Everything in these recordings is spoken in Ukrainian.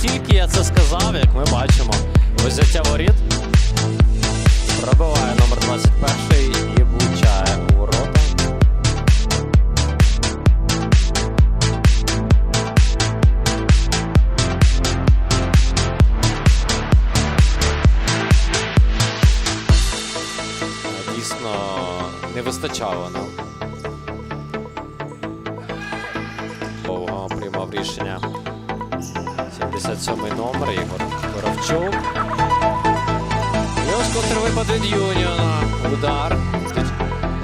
тільки я це сказав, як ми бачимо, взяття воріт. Пробиває номер 21 і влучає у ворота. Дійсно не вистачало нам. Рішення 77-й номер Ігор Коровчук. І ось контрвипад від Юніона. Удар.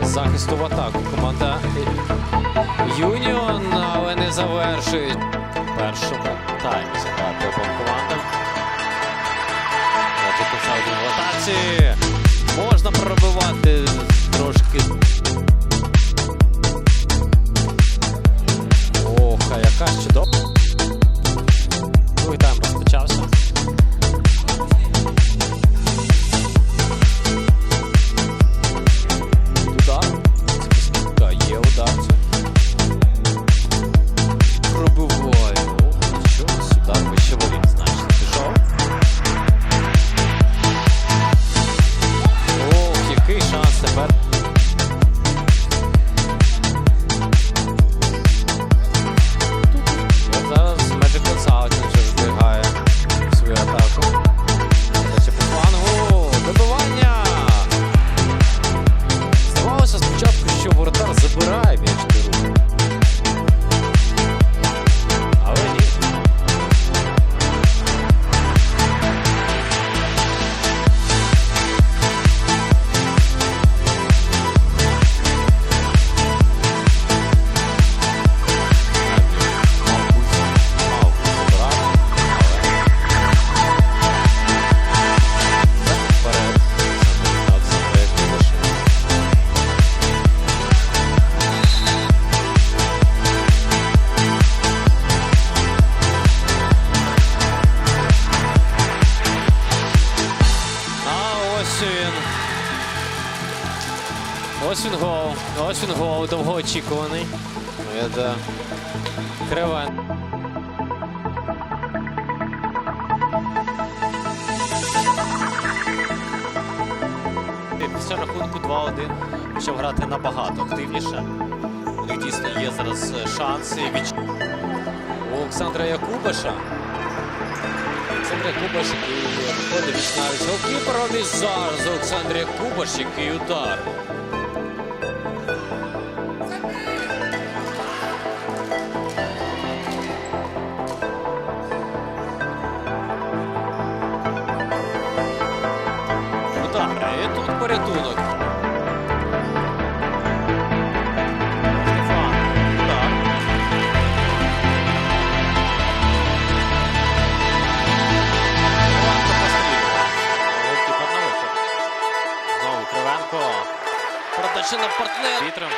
Захисту в атаку. Команда Юніон, але не завершує в першому таймі забагато обом командам. Можна пробивати трошки. Bye. Ось він гол. Ось він гол, довгоочікуваний. Від е, Після рахунку 2-1 почав грати набагато активніше. У них дійсно є зараз е, шанси. Від... У Олександра Якубаша. Олександр Якубаш, який виходить віч навіть голкіпером і зараз Олександр Якубаш, який. Удар. Порятунок. Знову Кривенко. Продача партнер. Вітром.